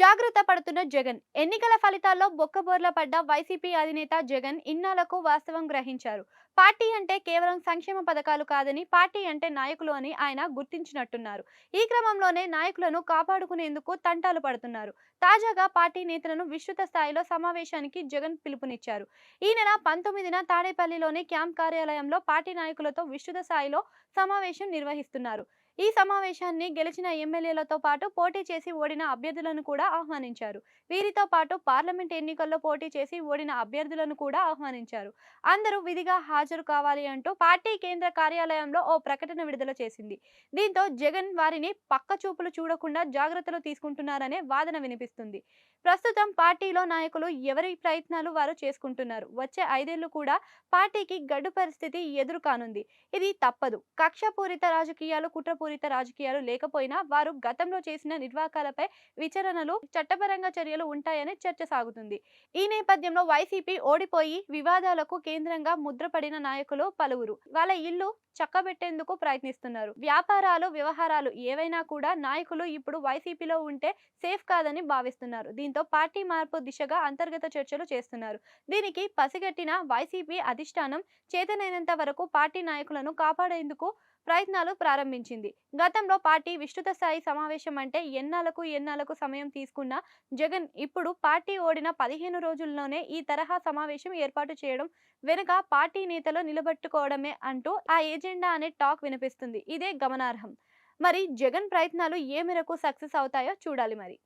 జాగ్రత్త పడుతున్న జగన్. ఎన్నికల ఫలితాల్లో బొక్కబోర్ల పడ్డ వైసీపీ అధినేత జగన్ ఇన్నాళ్ళకు వాస్తవం గ్రహించారు. పార్టీ అంటే కేవలం సంక్షేమ పథకాలు కాదని పార్టీ అంటే నాయకులు అని ఆయన గుర్తించినట్టున్నారు. ఈ క్రమంలోనే నాయకులను కాపాడుకునేందుకు తంటాలు పడుతున్నారు. తాజాగా పార్టీ నేతలను విస్తృత స్థాయిలో సమావేశానికి జగన్ పిలుపునిచ్చారు. ఈ నెల పంతొమ్మిదిన తాడేపల్లిలోని క్యాంప్ కార్యాలయంలో పార్టీ నాయకులతో విస్తృత స్థాయిలో సమావేశం నిర్వహిస్తున్నారు. ఈ సమావేశాన్ని గెలిచిన ఎమ్మెల్యేలతో పాటు పోటీ చేసి ఓడిన అభ్యర్థులను కూడా ఆహ్వానించారు. వీరితో పాటు పార్లమెంట్ ఎన్నికల్లో పోటీ చేసి ఓడిన అభ్యర్థులను కూడా ఆహ్వానించారు. అందరూ విధిగా హాజరు కావాలి అంటూ పార్టీ కేంద్ర కార్యాలయంలో ఓ ప్రకటన విడుదల చేసింది. దీంతో జగన్ వారిని పక్క చూపులు చూడకుండా జాగ్రత్తలు తీసుకుంటున్నారనే వాదన వినిపిస్తుంది. ప్రస్తుతం పార్టీలో నాయకులు ఎవరి ప్రయత్నాలు వారు చేసుకుంటున్నారు? వచ్చే ఐదేళ్ళు కూడా పార్టీకి గడ్డు పరిస్థితి ఎదురు కానుంది ఇది తప్పదు. కక్షపూరిత రాజకీయాలు కుట్రపూరిత రాజకీయాలు లేకపోయినా వారు గతంలో చేసిన నిర్వాకాలపై విచారణలు చట్టపరంగా చర్యలు ఉంటాయనే చర్చ సాగుతుంది. ఈ నేపథ్యంలో వైసీపీ ఓడిపోయి వివాదాలకు కేంద్రంగా ముద్రపడిన నాయకులు పలువురు. వాళ్ళ ఇల్లు చక్కబెట్టేందుకు ప్రయత్నిస్తున్నారు. వ్యాపారాలు వ్యవహారాలు ఏవైనా కూడా నాయకులు ఇప్పుడు వైసీపీలో ఉంటే సేఫ్ కాదని భావిస్తున్నారు. దీంతో పార్టీ మార్పు దిశగా అంతర్గత చర్చలు చేస్తున్నారు. దీనికి పసిగట్టిన వైసీపీ అధిష్టానం చేతనైనంత వరకు పార్టీ నాయకులను కాపాడేందుకు ప్రయత్నాలు ప్రారంభించింది. గతంలో పార్టీ విస్తృత స్థాయి సమావేశం అంటే ఎన్నాలకు ఎన్నాలకు సమయం తీసుకున్న జగన్ ఇప్పుడు పార్టీ ఓడిన పదిహేను రోజుల్లోనే ఈ తరహా సమావేశం ఏర్పాటు చేయడం వెనుక పార్టీ నేతలు నిలబెట్టుకోవడమే అంటూ ఆ ఏజెండా అనే టాక్ వినిపిస్తుంది. ఇదే గమనార్హం. మరి జగన్ ప్రయత్నాలు ఏ మేరకు సక్సెస్ అవుతాయో చూడాలి మరి.